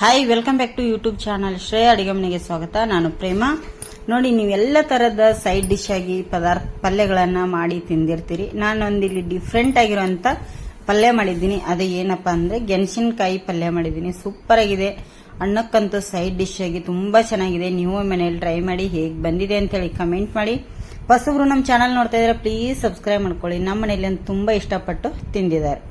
Hi welcome back to YouTube channel Shreya ಅಡಿಗೆ ಮನೆಗೆ ಸ್ವಾಗತ. ನಾನು ಪ್ರೇಮ. ನೋಡಿ ನೀವೆಲ್ಲ ತರದ ಸೈಡ್ ಡಿಶ್ ಆಗಿ ಪದಾರ್ಥ, ಪಲ್ಯಗಳನ್ನ ಮಾಡಿ ತಿಂದಿರ್ತೀರಿ. ನಾನು ಇಲ್ಲಿ ಡಿಫ್ರೆಂಟ್ ಆಗಿರುವಂತ ಪಲ್ಯ ಮಾಡಿದ್ದೀನಿ. ಅದು ಏನಪ್ಪಾ ಅಂದ್ರೆ ಗೆಣಸಿನಕಾಯಿ ಪಲ್ಯ ಮಾಡಿದ್ದೀನಿ. ಸೂಪರ್ ಆಗಿದೆ. ಅನ್ನಕ್ಕಂತೂ ಸೈಡ್ ಡಿಶ್ ಆಗಿ ತುಂಬಾ ಚೆನ್ನಾಗಿದೆ. ನೀವು ಮನೆಯಲ್ಲಿ ಟ್ರೈ ಮಾಡಿ ಹೇಗೆ ಬಂದಿದೆ ಅಂತ ಹೇಳಿ ಕಮೆಂಟ್ ಮಾಡಿ. ಹೊಸಬ್ರು ನಮ್ಮ ಚಾನಲ್ ನೋಡ್ತಾ ಇದ್ರೆ ಪ್ಲೀಸ್ ಸಬ್ಸ್ಕ್ರೈಬ್ ಮಾಡ್ಕೊಳ್ಳಿ. ನಮ್ಮ ಮನೆಯಲ್ಲಿ ತುಂಬಾ ಇಷ್ಟಪಟ್ಟು ತಿಂದಿದ್ದಾರೆ.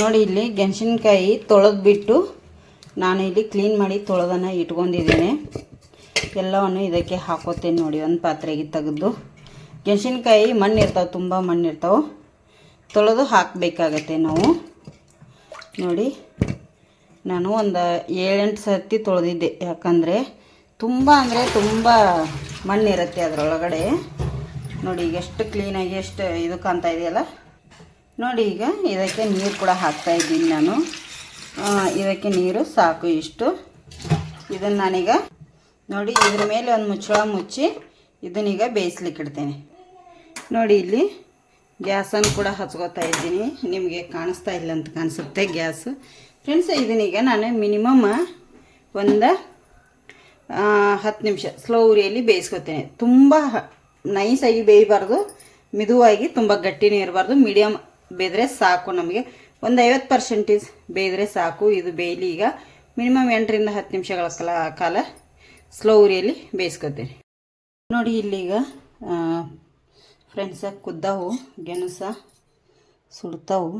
ನೋಡಿ ಇಲ್ಲಿ ಗೆಣಸಿನ್ಕಾಯಿ ತೊಳೆದು ಬಿಟ್ಟು ನಾನು ಇಲ್ಲಿ ಕ್ಲೀನ್ ಮಾಡಿ ತೊಳೆದನ್ನು ಇಟ್ಕೊಂಡಿದ್ದೀನಿ. ಎಲ್ಲವನ್ನು ಇದಕ್ಕೆ ಹಾಕೋತೇನೆ ನೋಡಿ, ಒಂದು ಪಾತ್ರೆಗೆ ತೆಗೆದು. ಗೆಣಸಿನ್ಕಾಯಿ ಮಣ್ಣು ಇರ್ತಾವೆ, ತುಂಬ ಮಣ್ಣು ಇರ್ತಾವೆ. ತೊಳೆದು ಹಾಕಬೇಕಾಗತ್ತೆ ನಾವು. ನೋಡಿ, ನಾನು ಒಂದು ಏಳೆಂಟು ಸರ್ತಿ ತೊಳೆದಿದ್ದೆ. ಯಾಕಂದರೆ ತುಂಬ ಅಂದರೆ ತುಂಬ ಮಣ್ಣಿರುತ್ತೆ ಅದರೊಳಗಡೆ. ನೋಡಿ, ಈಗ ಎಷ್ಟು ಕ್ಲೀನಾಗಿ ಎಷ್ಟು ಇದು ಕಾಣ್ತಾ ಇದೆಯಲ್ಲ? ನೋಡಿ ಈಗ ಇದಕ್ಕೆ ನೀರು ಕೂಡ ಹಾಕ್ತಾ ಇದ್ದೀನಿ ನಾನು. ಇದಕ್ಕೆ ನೀರು ಸಾಕು ಇಷ್ಟು. ಇದನ್ನು ನಾನೀಗ ನೋಡಿ ಇದ್ರ ಮೇಲೆ ಒಂದು ಮುಚ್ಚಳ ಮುಚ್ಚಿ ಇದನ್ನೀಗ ಬೇಯಿಸ್ಲಿಕ್ಕೆ ಇಡ್ತೇನೆ. ನೋಡಿ ಇಲ್ಲಿ ಗ್ಯಾಸನ್ನು ಕೂಡ ಹಚ್ಕೋತಾ ಇದ್ದೀನಿ. ನಿಮಗೆ ಕಾಣಿಸ್ತಾ ಇಲ್ಲ ಅಂತ ಕಾಣಿಸುತ್ತೆ ಗ್ಯಾಸ್. ಫ್ರೆಂಡ್ಸ್, ಇದನ್ನೀಗ ನಾನು ಮಿನಿಮಮ್ ಒಂದು ಹತ್ತು ನಿಮಿಷ ಸ್ಲೋ ಉರಿಯಲ್ಲಿ ಬೇಯಿಸ್ಕೊತೇನೆ. ತುಂಬ ನೈಸಾಗಿ ಬೇಯಬಾರ್ದು. ಮಿದುವಾಗಿ ತುಂಬ ಗಟ್ಟಿನೇ ಇರಬಾರ್ದು. ಮೀಡಿಯಮ್ ಬೇಯ್ದರೆ ಸಾಕು ನಮಗೆ. ಒಂದು ಐವತ್ತು ಪರ್ಸೆಂಟೇಜ್ ಬೇಯ್ದರೆ ಸಾಕು. ಇದು ಬೇಯಲಿ ಈಗ ಮಿನಿಮಮ್ ಎಂಟರಿಂದ ಹತ್ತು ನಿಮಿಷಗಳ ಕಾಲ ಕಾಲ ಸ್ಲೋ ಉರಿಯಲ್ಲಿ ಬೇಯಿಸ್ಕೊತೀನಿ ನೋಡಿ ಇಲ್ಲಿಗ ಫ್ರೆಂಡ್ಸ ಕುದ್ದಾವು, ಗೆಣಸ ಸುಡ್ತಾವು.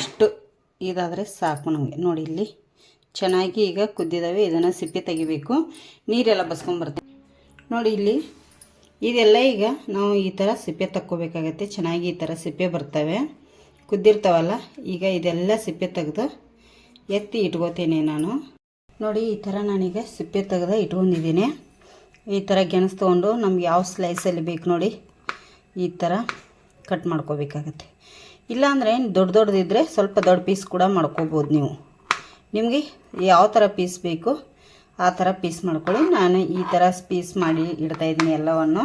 ಇಷ್ಟು ಇದಾದರೆ ಸಾಕು ನಮಗೆ. ನೋಡಿ ಇಲ್ಲಿ ಚೆನ್ನಾಗಿ ಈಗ ಕುದ್ದಿದ್ದಾವೆ ಇದನ್ನು ಸಿಪ್ಪೆ ತೆಗಿಬೇಕು. ನೀರೆಲ್ಲ ಬಸ್ಕೊಂಬರ್ತೀವಿ ನೋಡಿ ಇಲ್ಲಿ ಇದೆಲ್ಲ ಈಗ ನಾವು ಈ ಥರ ಸಿಪ್ಪೆ ತಕ್ಕೋಬೇಕಾಗತ್ತೆ. ಚೆನ್ನಾಗಿ ಈ ಥರ ಸಿಪ್ಪೆ ಬರ್ತವೆ. ಕುದ್ದಿರ್ತಾವಲ್ಲ, ಈಗ ಇದೆಲ್ಲ ಸಿಪ್ಪೆ ತೆಗೆದು ಎತ್ತಿ ಇಟ್ಕೋತೀನಿ ನಾನು. ನೋಡಿ, ಈ ಥರ ನಾನೀಗ ಸಿಪ್ಪೆ ತೆಗೆದು ಇಟ್ಕೊಂಡಿದ್ದೀನಿ. ಈ ಥರ ಗೆಣಸು ತೊಗೊಂಡು ನಮ್ಗೆ ಯಾವ ಸ್ಲೈಸಲ್ಲಿ ಬೇಕು ನೋಡಿ, ಈ ಥರ ಕಟ್ ಮಾಡ್ಕೋಬೇಕಾಗತ್ತೆ. ಇಲ್ಲಾಂದರೆ ದೊಡ್ಡ ದೊಡ್ಡದಿದ್ದರೆ ಸ್ವಲ್ಪ ದೊಡ್ಡ ಪೀಸ್ ಕೂಡ ಮಾಡ್ಕೋಬೋದು ನೀವು. ನಿಮಗೆ ಯಾವ ಥರ ಪೀಸ್ ಬೇಕು ಆ ಥರ ಪೀಸ್ ಮಾಡ್ಕೊಳ್ಳಿ. ನಾನು ಈ ಥರ ಪೀಸ್ ಮಾಡಿ ಇಡ್ತಾ ಇದ್ದೀನಿ ಎಲ್ಲವನ್ನು.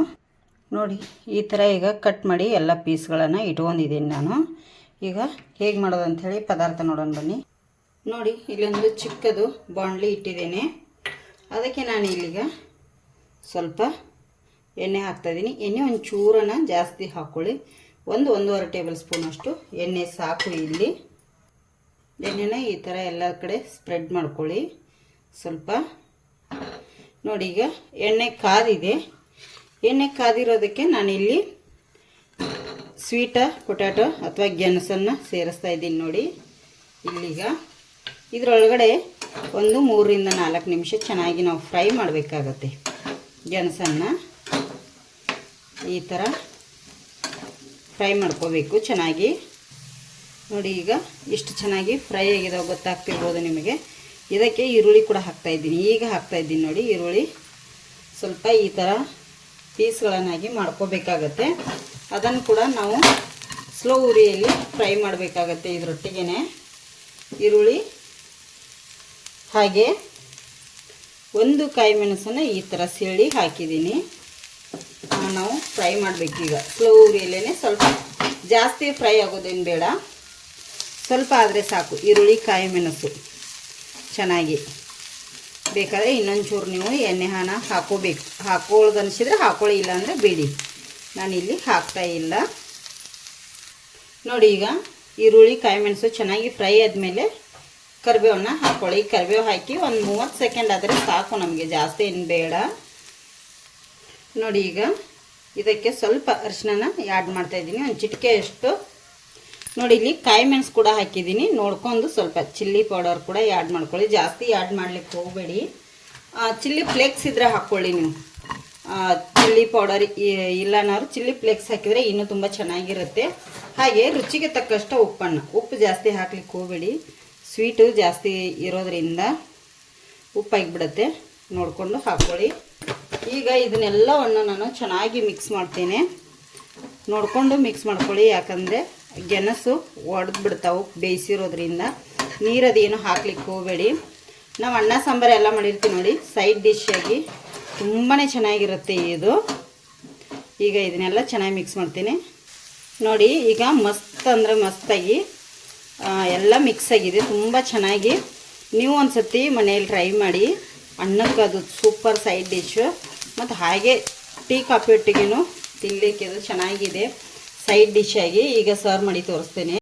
ನೋಡಿ, ಈ ಥರ ಈಗ ಕಟ್ ಮಾಡಿ ಎಲ್ಲ ಪೀಸ್ಗಳನ್ನು ಇಟ್ಕೊಂಡಿದ್ದೀನಿ ನಾನು. ಈಗ ಹೇಗೆ ಮಾಡೋದು ಅಂಥೇಳಿ ಪದಾರ್ಥ ನೋಡೋಣ ಬನ್ನಿ. ನೋಡಿ, ಇಲ್ಲೊಂದು ಚಿಕ್ಕದು ಬಾಂಡ್ಲಿ ಇಟ್ಟಿದ್ದೇನೆ. ಅದಕ್ಕೆ ನಾನು ಇಲ್ಲಿಗ ಸ್ವಲ್ಪ ಎಣ್ಣೆ ಹಾಕ್ತಾಯಿದ್ದೀನಿ ಎಣ್ಣೆ ಒಂದು ಚೂರನ್ನ ಜಾಸ್ತಿ ಹಾಕ್ಕೊಳ್ಳಿ ಒಂದು ಒಂದೂವರೆ ಟೇಬಲ್ ಸ್ಪೂನ್ ಅಷ್ಟು ಎಣ್ಣೆ ಸಾಕು ಇಲ್ಲಿ. ಎಣ್ಣೆನ ಈ ಥರ ಎಲ್ಲ ಕಡೆ ಸ್ಪ್ರೆಡ್ ಮಾಡ್ಕೊಳ್ಳಿ. ಸ್ವಲ್ಪ ನೋಡಿ ಈಗ ಎಣ್ಣೆ ಕಾದಿದೆ. ಎಣ್ಣೆ ಕಾದಿರೋದಕ್ಕೆ ನಾನಿಲ್ಲಿ ಸ್ವೀಟ, ಪೊಟ್ಯಾಟೊ ಅಥವಾ ಗೆಣಸನ್ನು ಸೇರಿಸ್ತಾ ಇದ್ದೀನಿ ನೋಡಿ. ಇಲ್ಲಿಗ ಇದರೊಳಗಡೆ ಒಂದು ಮೂರರಿಂದ ನಾಲ್ಕು ನಿಮಿಷ ಚೆನ್ನಾಗಿ ನಾವು ಫ್ರೈ ಮಾಡಬೇಕಾಗತ್ತೆ ಗೆಣಸನ್ನು. ಈ ಥರ ಫ್ರೈ ಮಾಡ್ಕೋಬೇಕು ಚೆನ್ನಾಗಿ. ನೋಡಿ ಈಗ ಇಷ್ಟು ಚೆನ್ನಾಗಿ ಫ್ರೈ ಆಗಿದಾವೆ ಗೊತ್ತಾಗ್ತಿರ್ಬೋದು ನಿಮಗೆ. ಇದಕ್ಕೆ ಈರುಳ್ಳಿ ಕೂಡ ಹಾಕ್ತಾ ಇದ್ದೀನಿ. ಈಗ ಹಾಕ್ತಾಯಿದ್ದೀನಿ ನೋಡಿ, ಈರುಳ್ಳಿ ಸ್ವಲ್ಪ ಈ ಥರ ಪೀಸ್ಗಳನ್ನಾಗಿ ಮಾಡ್ಕೋಬೇಕಾಗತ್ತೆ. ಅದನ್ನು ಕೂಡ ನಾವು ಸ್ಲೋ ಉರಿಯಲ್ಲಿ ಫ್ರೈ ಮಾಡಬೇಕಾಗತ್ತೆ ಇದರೊಟ್ಟಿಗೆ ಈರುಳ್ಳಿ ಹಾಗೆ ಒಂದು ಕಾಯಿ ಮೆಣಸನ್ನು ಈ ಥರ ಸೀಳಿ ಹಾಕಿದ್ದೀನಿ. ನಾವು ಫ್ರೈ ಮಾಡಬೇಕೀಗ ಸ್ಲೋ ಉರಿಯಲ್ಲೇ ಸ್ವಲ್ಪ ಜಾಸ್ತಿ ಫ್ರೈ ಆಗೋದೇನು ಬೇಡ. ಸ್ವಲ್ಪ ಆದರೆ ಸಾಕು, ಈರುಳ್ಳಿ, ಕಾಯಿ ಮೆಣಸು. ಚೆನ್ನಾಗಿ. ಬೇಕಾದರೆ ಇನ್ನೊಂಚೂರು ನೀವು ಎಣ್ಣೆ ಹಾನ ಹಾಕೋಬೇಕು. ಹಾಕೊಳ್ಳೋದು ಅನಿಸಿದ್ರೆ ಹಾಕೊಳ್ಳಿ ಇಲ್ಲ ಅಂದರೆ ಬಿಡಿ. ನಾನಿಲ್ಲಿ ಹಾಕ್ತಾ ಇಲ್ಲ. ನೋಡಿ ಈಗ ಈರುಳ್ಳಿ ಕಾಯಿ ಮೆಣಸು ಚೆನ್ನಾಗಿ ಫ್ರೈ ಆದಮೇಲೆ ಕರಿಬೇವನ್ನ ಹಾಕೊಳ್ಳಿ. ಕರಿಬೇವು ಹಾಕಿ ಒಂದು ಮೂವತ್ತು ಸೆಕೆಂಡ್ ಆದರೆ ಸಾಕು ನಮಗೆ, ಜಾಸ್ತಿ ಏನು ಬೇಡ. ನೋಡಿ ಈಗ ಇದಕ್ಕೆ ಸ್ವಲ್ಪ ಅರಿಶಿನ ಆ್ಯಡ್ ಮಾಡ್ತಾಯಿದ್ದೀನಿ ಒಂದು ಚಿಟಿಕೆಯಷ್ಟು ನೋಡಿ, ಇಲ್ಲಿ ಕಾಯಿ ಮೆಣಸು ಕೂಡ ಹಾಕಿದ್ದೀನಿ. ನೋಡ್ಕೊಂಡು ಸ್ವಲ್ಪ ಚಿಲ್ಲಿ ಪೌಡರ್ ಕೂಡ ಆ್ಯಡ್ ಮಾಡ್ಕೊಳ್ಳಿ. ಜಾಸ್ತಿ ಆ್ಯಡ್ ಮಾಡ್ಲಿಕ್ಕೆ ಹೋಗಬೇಡಿ. ಚಿಲ್ಲಿ ಫ್ಲೇಕ್ಸ್ ಇದ್ರೆ ಹಾಕ್ಕೊಳ್ಳಿ ನೀವು. ಚಿಲ್ಲಿ ಪೌಡರ್ ಇಲ್ಲನಾದ್ರು ಚಿಲ್ಲಿ ಫ್ಲೇಕ್ಸ್ ಹಾಕಿದರೆ ಇನ್ನೂ ತುಂಬ ಚೆನ್ನಾಗಿರುತ್ತೆ. ಹಾಗೆ ರುಚಿಗೆ ತಕ್ಕಷ್ಟು ಉಪ್ಪನ್ನು. ಉಪ್ಪು ಜಾಸ್ತಿ ಹಾಕ್ಲಿಕ್ಕೆ ಹೋಗಬೇಡಿ. ಸ್ವೀಟು ಜಾಸ್ತಿ ಇರೋದ್ರಿಂದ ಉಪ್ಪಾಗಿಬಿಡುತ್ತೆ ನೋಡಿಕೊಂಡು ಹಾಕ್ಕೊಳ್ಳಿ. ಈಗ ಇದನ್ನೆಲ್ಲವನ್ನು ನಾನು ಚೆನ್ನಾಗಿ ಮಿಕ್ಸ್ ಮಾಡ್ತೇನೆ. ನೋಡಿಕೊಂಡು ಮಿಕ್ಸ್ ಮಾಡ್ಕೊಳ್ಳಿ. ಯಾಕಂದರೆ ಗೆಣಸು ಒಡೆದು ಬಿಡ್ತಾವೆ ಬೇಯಿಸಿರೋದ್ರಿಂದ. ನೀರದೇನು ಹಾಕ್ಲಿಕ್ಕೆ ಹೋಗಬೇಡಿ. ನಾವು ಅನ್ನ, ಸಾಂಬಾರು ಎಲ್ಲ ಮಾಡಿರ್ತೀವಿ ನೋಡಿ ಸೈಡ್ ಡಿಶ್ ಆಗಿ ತುಂಬಾ ಚೆನ್ನಾಗಿರುತ್ತೆ ಇದು. ಈಗ ಇದನ್ನೆಲ್ಲ ಚೆನ್ನಾಗಿ ಮಿಕ್ಸ್ ಮಾಡ್ತೀನಿ. ನೋಡಿ, ಈಗ ಮಸ್ತ್ ಅಂದರೆ ಮಸ್ತಾಗಿ ಎಲ್ಲ ಮಿಕ್ಸ್ ಆಗಿದೆ. ತುಂಬ ಚೆನ್ನಾಗಿ. ನೀವು ಒಂದು ಸತಿ ಮನೇಲಿ ಟ್ರೈ ಮಾಡಿ. ಅನ್ನಕ್ಕೆ ಅದು ಸೂಪರ್ ಸೈಡ್ ಡಿಶ್ ಮತ್ತು ಹಾಗೆ ಟೀ, ಕಾಫಿ ಒಟ್ಟಿಗೆನೂ ತಿನ್ನಲಿಕ್ಕೆ ಇದು ಚೆನ್ನಾಗಿದೆ. ಸೈಡ್ ಡಿಶ್ ಆಗಿ ಈಗ ಸರ್ವ್ ಮಾಡಿ ತೋರಿಸ್ತೇನೆ.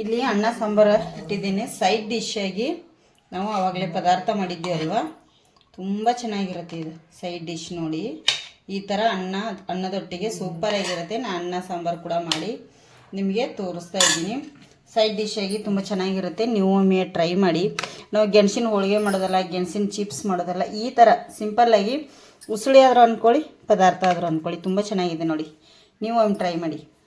ಇಲ್ಲಿ ಅನ್ನ, ಸಾಂಬಾರು ಇಟ್ಟಿದ್ದೀನಿ. ಸೈಡ್ ಡಿಶ್ ಆಗಿ ನಾವು ಆವಾಗಲೇ ಪದಾರ್ಥ ಮಾಡಿದ್ದೀವಿ ಅಲ್ವಾ? ತುಂಬ ಚೆನ್ನಾಗಿರುತ್ತೆ ಇದು ಸೈಡ್ ಡಿಶ್ ನೋಡಿ. ಈ ಥರ ಅನ್ನ, ಅನ್ನದೊಟ್ಟಿಗೆ ಸೂಪರ್ ಆಗಿರುತ್ತೆ. ನಾನು ಅನ್ನ, ಸಾಂಬಾರು ಕೂಡ ಮಾಡಿ ನಿಮಗೆ ತೋರಿಸ್ತಾ ಇದ್ದೀನಿ. ಸೈಡ್ ಡಿಶ್ ಆಗಿ ತುಂಬ ಚೆನ್ನಾಗಿರುತ್ತೆ. ನೀವು ಒಮ್ಮೆ ಟ್ರೈ ಮಾಡಿ. ನಾವು ಗೆಣಸಿನ ಹೋಳಿಗೆ ಮಾಡೋದಲ್ಲ, ಗೆಣಸಿನ ಚಿಪ್ಸ್ ಮಾಡೋದಲ್ಲ, ಈ ಥರ ಸಿಂಪಲ್ಲಾಗಿ ಉಸುಳಿ ಆದರೂ ಅಂದ್ಕೊಳ್ಳಿ ಪದಾರ್ಥ ಆದರೂ ಅಂದ್ಕೊಳ್ಳಿ ತುಂಬ ಚೆನ್ನಾಗಿದೆ ನೋಡಿ. ನೀವು ಒಮ್ಮೆ ಟ್ರೈ ಮಾಡಿ.